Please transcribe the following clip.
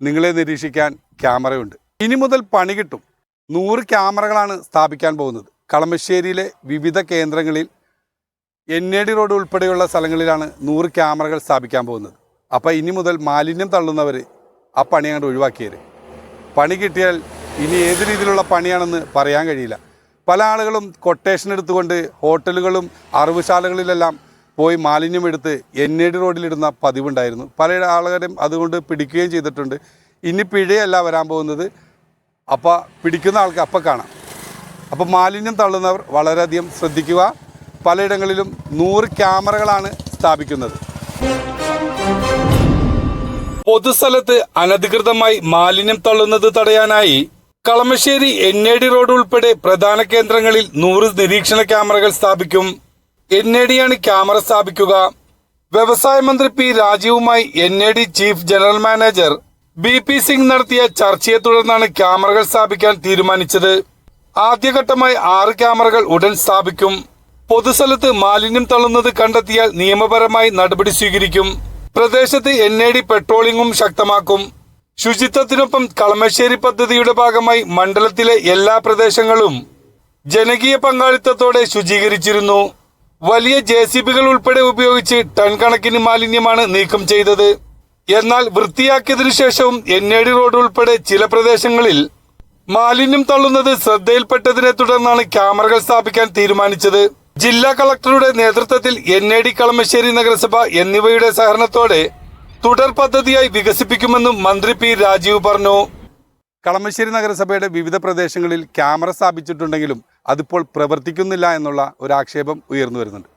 നിങ്ങളെ നിരീക്ഷിക്കാൻ ക്യാമറയുണ്ട്. ഇനി മുതൽ പണി കിട്ടും. നൂറ് ക്യാമറകളാണ് സ്ഥാപിക്കാൻ പോകുന്നത്. കളമശ്ശേരിയിലെ വിവിധ കേന്ദ്രങ്ങളിൽ എൻ എ ഡി റോഡ് ഉൾപ്പെടെയുള്ള സ്ഥലങ്ങളിലാണ് നൂറ് ക്യാമറകൾ സ്ഥാപിക്കാൻ പോകുന്നത്. അപ്പോൾ ഇനി മുതൽ മാലിന്യം തള്ളുന്നവർ ആ പണി അങ്ങോട്ട് ഒഴിവാക്കിയത് പണി കിട്ടിയാൽ ഇനി ഏത് രീതിയിലുള്ള പണിയാണെന്ന് പറയാൻ കഴിയില്ല. പല ആളുകളും കൊട്ടേഷൻ എടുത്തുകൊണ്ട് ഹോട്ടലുകളും അറിവുശാലകളിലെല്ലാം പോയി മാലിന്യം എടുത്ത് എൻ എ ഡി റോഡിലിടുന്ന പതിവുണ്ടായിരുന്നു. പല ആളുകാരും അതുകൊണ്ട് പിടിക്കുകയും ചെയ്തിട്ടുണ്ട്. ഇനി പിഴയല്ല വരാൻ പോകുന്നത്. അപ്പോൾ പിടിക്കുന്ന ആൾക്ക് അപ്പം കാണാം. അപ്പോൾ മാലിന്യം തള്ളുന്നവർ വളരെയധികം ശ്രദ്ധിക്കുക. പലയിടങ്ങളിലും നൂറ് ക്യാമറകളാണ് സ്ഥാപിക്കുന്നത്. പൊതുസ്ഥലത്ത് അനധികൃതമായി മാലിന്യം തള്ളുന്നത് തടയാനായി Kalamassery N A D road ഉൾപ്പെടെ പ്രധാന കേന്ദ്രങ്ങളിൽ നൂറ് നിരീക്ഷണ ക്യാമറകൾ സ്ഥാപിക്കും. എൻ എ ഡിയാണ് ക്യാമറ സ്ഥാപിക്കുക. വ്യവസായ മന്ത്രി P രാജീവുമായി N A D chief general manager B P Singh നടത്തിയ ചർച്ചയെ തുടർന്നാണ് ക്യാമറകൾ സ്ഥാപിക്കാൻ തീരുമാനിച്ചത്. ആദ്യഘട്ടമായി ആറ് ക്യാമറകൾ ഉടൻ സ്ഥാപിക്കും. പൊതുസ്ഥലത്ത് മാലിന്യം തള്ളുന്നത് കണ്ടെത്തിയാൽ നിയമപരമായി നടപടി സ്വീകരിക്കും. പ്രദേശത്ത് എൻ എ ഡി പെട്രോളിംഗും ശക്തമാക്കും. ശുചിത്വത്തിനൊപ്പം കളമശ്ശേരി പദ്ധതിയുടെ ഭാഗമായി മണ്ഡലത്തിലെ എല്ലാ പ്രദേശങ്ങളും ജനകീയ പങ്കാളിത്തത്തോടെ ശുചീകരിച്ചിരുന്നു. വലിയ ജെ സി ബികൾ ഉൾപ്പെടെ ഉപയോഗിച്ച് ടൺ കണക്കിന് മാലിന്യമാണ് നീക്കം ചെയ്തത്. എന്നാൽ വൃത്തിയാക്കിയതിനു ശേഷവും എൻ എ ഡി റോഡ് ഉൾപ്പെടെ ചില പ്രദേശങ്ങളിൽ മാലിന്യം തള്ളുന്നത് ശ്രദ്ധയിൽപ്പെട്ടതിനെ തുടർന്നാണ് ക്യാമറകൾ സ്ഥാപിക്കാൻ തീരുമാനിച്ചത്. ജില്ലാ കളക്ടറുടെ നേതൃത്വത്തിൽ എൻ എ ഡി കളമശ്ശേരി നഗരസഭ എന്നിവയുടെ സഹകരണത്തോടെ തുടർ പദ്ധതിയായി വികസിപ്പിക്കുമെന്നും മന്ത്രി പി രാജീവ് പറഞ്ഞു. കളമശ്ശേരി നഗരസഭയുടെ വിവിധ പ്രദേശങ്ങളിൽ ക്യാമറ സ്ഥാപിച്ചിട്ടുണ്ടെങ്കിലും അതിപ്പോൾ പ്രവർത്തിക്കുന്നില്ല എന്നുള്ള ഒരു ആക്ഷേപം ഉയർന്നു വരുന്നുണ്ട്.